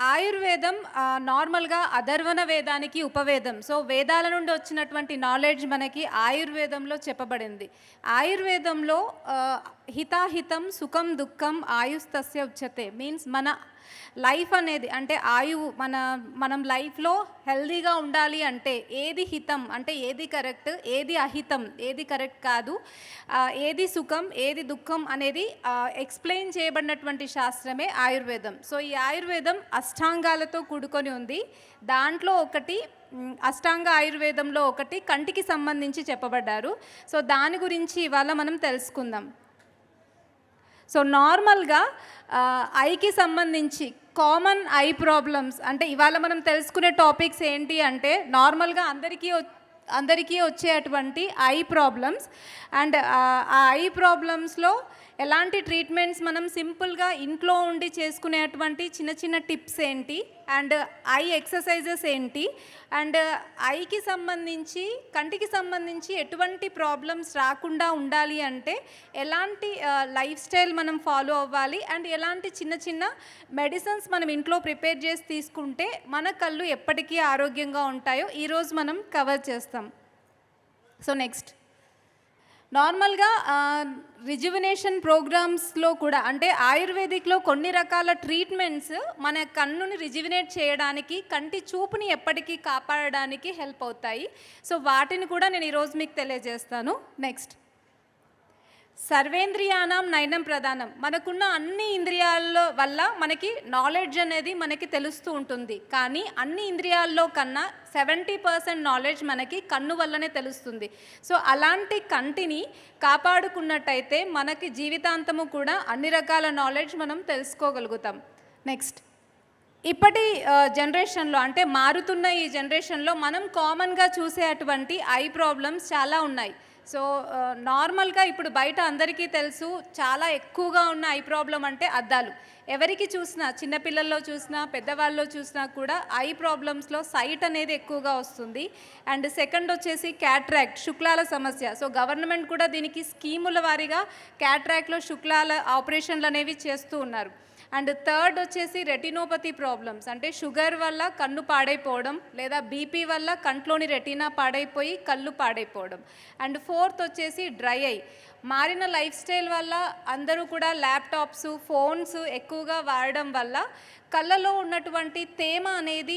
ఆయుర్వేదం నార్మల్గా అధర్వణ వేదానికి ఉపవేదం. సో వేదాల నుండి వచ్చినటువంటి నాలెడ్జ్ మనకి ఆయుర్వేదంలో చెప్పబడింది. ఆయుర్వేదంలో హితాహితం సుఖం దుఃఖం ఆయుస్తస్య ఉచ్యతే. మీన్స్ మన లైఫ్ అనేది అంటే ఆయువు మన మనం లైఫ్లో హెల్దీగా ఉండాలి అంటే ఏది హితం అంటే ఏది కరెక్ట్ ఏది అహితం ఏది కరెక్ట్ కాదు ఏది సుఖం ఏది దుఃఖం అనేది ఎక్స్ప్లెయిన్ చేయబడినటువంటి శాస్త్రమే ఆయుర్వేదం. సో ఈ ఆయుర్వేదం అష్టాంగాలతో కూడుకొని ఉంది. దాంట్లో ఒకటి అష్టాంగ ఆయుర్వేదంలో ఒకటి కంటికి సంబంధించి చెప్పబడ్డారు. సో దాని గురించి ఇవాళ మనం తెలుసుకుందాం. సో నార్మల్గా ఐకి సంబంధించి కామన్ ఐ ప్రాబ్లమ్స్ అంటే ఇవాళ మనం తెలుసుకునే టాపిక్స్ ఏంటి అంటే నార్మల్గా అందరికీ అందరికీ వచ్చేటువంటి ఐ ప్రాబ్లమ్స్ అండ్ ఆ ఐ ప్రాబ్లమ్స్లో ఎలాంటి ట్రీట్మెంట్స్ మనం సింపుల్గా ఇంట్లో ఉండి చేసుకునేటువంటి చిన్న చిన్న టిప్స్ ఏంటి? అండ్ ఐ ఎక్సర్సైజెస్ ఏంటి? అండ్ ఐకి సంబంధించి కంటికి సంబంధించి ఎటువంటి ప్రాబ్లమ్స్ రాకుండా ఉండాలి అంటే ఎలాంటి లైఫ్ స్టైల్ మనం ఫాలో అవ్వాలి? అండ్ ఎలాంటి చిన్న చిన్న మెడిసిన్స్ మనం ఇంట్లో ప్రిపేర్ చేసి తీసుకుంటే మన కళ్ళు ఎప్పటికీ ఆరోగ్యంగా ఉంటాయో ఈరోజు మనం కవర్ చేస్తాం. సో నెక్స్ట్ నార్మల్గా రిజువినేషన్ ప్రోగ్రామ్స్లో కూడా అంటే ఆయుర్వేదిక్లో కొన్ని రకాల ట్రీట్మెంట్స్ మన కన్నుని రిజువినేట్ చేయడానికి కంటి చూపుని ఎప్పటికీ కాపాడడానికి హెల్ప్ అవుతాయి. సో వాటిని కూడా నేను ఈరోజు మీకు తెలియజేస్తాను. నెక్స్ట్. సర్వేంద్రియానం నయనం ప్రధానం. మనకున్న అన్ని ఇంద్రియాల్లో వల్ల మనకి నాలెడ్జ్ అనేది మనకి తెలుస్తూ ఉంటుంది. కానీ అన్ని ఇంద్రియాల్లో కన్నా సెవెంటీ పర్సెంట్ నాలెడ్జ్ మనకి కన్ను వల్లనే తెలుస్తుంది. సో అలాంటి కంటిని కాపాడుకున్నట్టయితే మనకి జీవితాంతము కూడా అన్ని రకాల నాలెడ్జ్ మనం తెలుసుకోగలుగుతాం. నెక్స్ట్ ఇప్పటి జనరేషన్లో అంటే మారుతున్న ఈ జనరేషన్లో మనం కామన్గా చూసే అటువంటి ఐ ప్రాబ్లమ్స్ చాలా ఉన్నాయి. సో నార్మల్గా ఇప్పుడు బయట అందరికీ తెలుసు చాలా ఎక్కువగా ఉన్న ఐ ప్రాబ్లం అంటే అద్దాలు. ఎవరికి చూసినా చిన్నపిల్లల్లో చూసినా పెద్దవాళ్ళలో చూసినా కూడా ఐ ప్రాబ్లమ్స్లో సైట్ అనేది ఎక్కువగా వస్తుంది. అండ్ సెకండ్ వచ్చేసి క్యాట్రాక్ట్ శుక్లాల సమస్య. సో గవర్నమెంట్ కూడా దీనికి స్కీముల వారీగా క్యాట్రాక్ట్లో శుక్లాల ఆపరేషన్లు అనేవి చేస్తూ ఉన్నారు. అండ్ థర్డ్ వచ్చేసి రెటినోపతి ప్రాబ్లమ్స్ అంటే షుగర్ వల్ల కన్ను పాడైపోవడం లేదా బీపీ వల్ల కంట్లోని రెటీనా పాడైపోయి కళ్ళు పాడైపోవడం. అండ్ ఫోర్త్ వచ్చేసి డ్రై ఐ మారిన లైఫ్ స్టైల్ వల్ల అందరూ కూడా ల్యాప్టాప్స్ ఫోన్స్ ఎక్కువగా వాడడం వల్ల కళ్ళలో ఉన్నటువంటి తేమ అనేది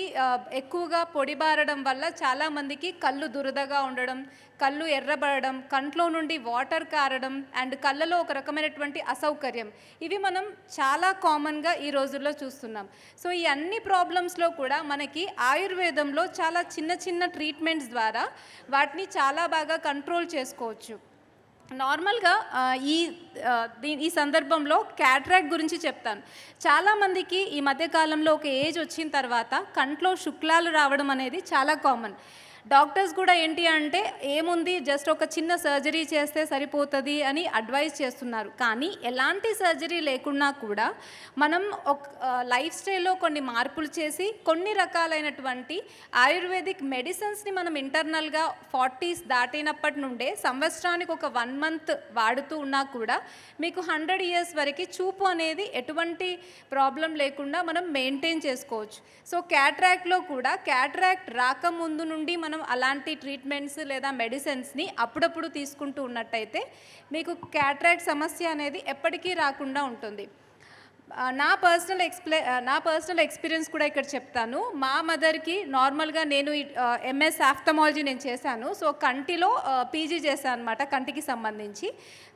ఎక్కువగా పొడిబారడం వల్ల చాలామందికి కళ్ళు దురదగా ఉండడం కళ్ళు ఎర్రబడడం కంట్లో నుండి వాటర్ కారడం అండ్ కళ్ళలో ఒక రకమైనటువంటి అసౌకర్యం. ఇవి మనం చాలా కామన్గా ఈ రోజుల్లో చూస్తున్నాం. సో ఈ అన్ని ప్రాబ్లమ్స్లో కూడా మనకి ఆయుర్వేదంలో చాలా చిన్న చిన్న ట్రీట్మెంట్స్ ద్వారా వాటిని చాలా బాగా కంట్రోల్ చేసుకోవచ్చు. నార్మల్గా ఈ దీ- ఈ సందర్భంలో క్యాట్రాక్ట్ గురించి చెప్తాను. చాలామందికి ఈ మధ్యకాలంలో ఒక ఏజ్ వచ్చిన తర్వాత కంట్లో శుక్లాలు రావడం అనేది చాలా కామన్. డాక్టర్స్ కూడా ఏంటి అంటే ఏముంది జస్ట్ ఒక చిన్న సర్జరీ చేస్తే సరిపోతుంది అని అడ్వైస్ చేస్తున్నారు. కానీ ఎలాంటి సర్జరీ లేకున్నా కూడా మనం ఒక లైఫ్ స్టైల్లో కొన్ని మార్పులు చేసి కొన్ని రకాలైనటువంటి ఆయుర్వేదిక్ మెడిసిన్స్ని మనం ఇంటర్నల్గా ఫార్టీస్ దాటినప్పటి నుండే సంవత్సరానికి ఒక వన్ మంత్ వాడుతూ ఉన్నా కూడా మీకు హండ్రెడ్ ఇయర్స్ వరకు చూపు అనేది ఎటువంటి ప్రాబ్లం లేకుండా మనం మెయింటైన్ చేసుకోవచ్చు. సో క్యాట్రాక్ట్లో కూడా క్యాట్రాక్ట్ రాకముందు నుండి మనం అలాంటి ట్రీట్మెంట్స్ లేదా మెడిసిన్స్ని అప్పుడప్పుడు తీసుకుంటూ ఉన్నట్టయితే మీకు క్యాట్రాక్ట్ సమస్య అనేది ఎప్పటికీ రాకుండా ఉంటుంది. నా పర్సనల్ ఎక్స్ప్లే నా పర్సనల్ ఎక్స్పీరియన్స్ కూడా ఇక్కడ చెప్తాను. మా మదర్కి నార్మల్గా నేను ఎంఎస్ ఆఫ్థమాలజీ నేను చేశాను. సో కంటిలో పీజీ చేశాను అనమాట కంటికి సంబంధించి.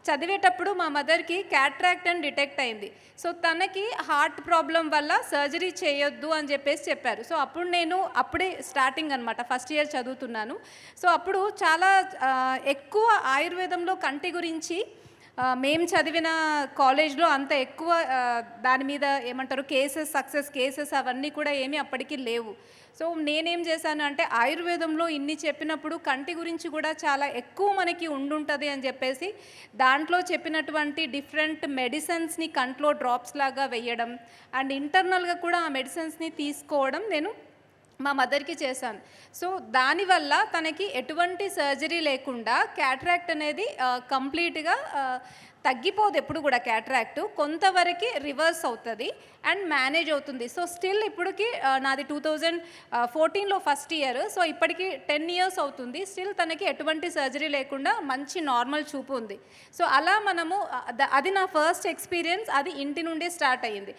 చదివేటప్పుడు మా మదర్కి క్యాట్రాక్ట్ అని డిటెక్ట్ అయింది. సో తనకి హార్ట్ ప్రాబ్లం వల్ల సర్జరీ చేయొద్దు అని చెప్పేసి చెప్పారు. సో అప్పుడు నేను అప్పుడే స్టార్టింగ్ అనమాట ఫస్ట్ ఇయర్ చదువుతున్నాను. సో అప్పుడు చాలా ఎక్కువ ఆయుర్వేదంలో కంటి గురించి మేము చదివిన కాలేజ్లో అంత ఎక్కువ దాని మీద ఏమంటారు కేసెస్ సక్సెస్ కేసెస్ అవన్నీ కూడా ఏమీ అప్పటికి లేవు. సో నేనేం చేశాను అంటే ఆయుర్వేదంలో ఇన్ని చెప్పినప్పుడు కంటి గురించి కూడా చాలా ఎక్కువ మనకి ఉండుంటుంది అని చెప్పేసి దాంట్లో చెప్పినటువంటి డిఫరెంట్ మెడిసిన్స్ని కంట్లో డ్రాప్స్ లాగా వేయడం అండ్ ఇంటర్నల్గా కూడా ఆ మెడిసిన్స్ని తీసుకోవడం నేను మా మదర్కి చేశాను. సో దానివల్ల తనకి ఎటువంటి సర్జరీ లేకుండా క్యాట్రాక్ట్ అనేది కంప్లీట్గా తగ్గిపోదు ఎప్పుడు కూడా క్యాట్రాక్ట్. కొంతవరకు రివర్స్ అవుతుంది అండ్ మేనేజ్ అవుతుంది. సో స్టిల్ ఇప్పటికి నాది టూ థౌజండ్ ఫోర్టీన్లో ఫస్ట్ ఇయర్. సో ఇప్పటికి టెన్ ఇయర్స్ అవుతుంది. స్టిల్ తనకి ఎటువంటి సర్జరీ లేకుండా మంచి నార్మల్ చూపు ఉంది. సో అలా మనము అది నా ఫస్ట్ ఎక్స్పీరియన్స్. అది ఇంటి నుండే స్టార్ట్ అయ్యింది.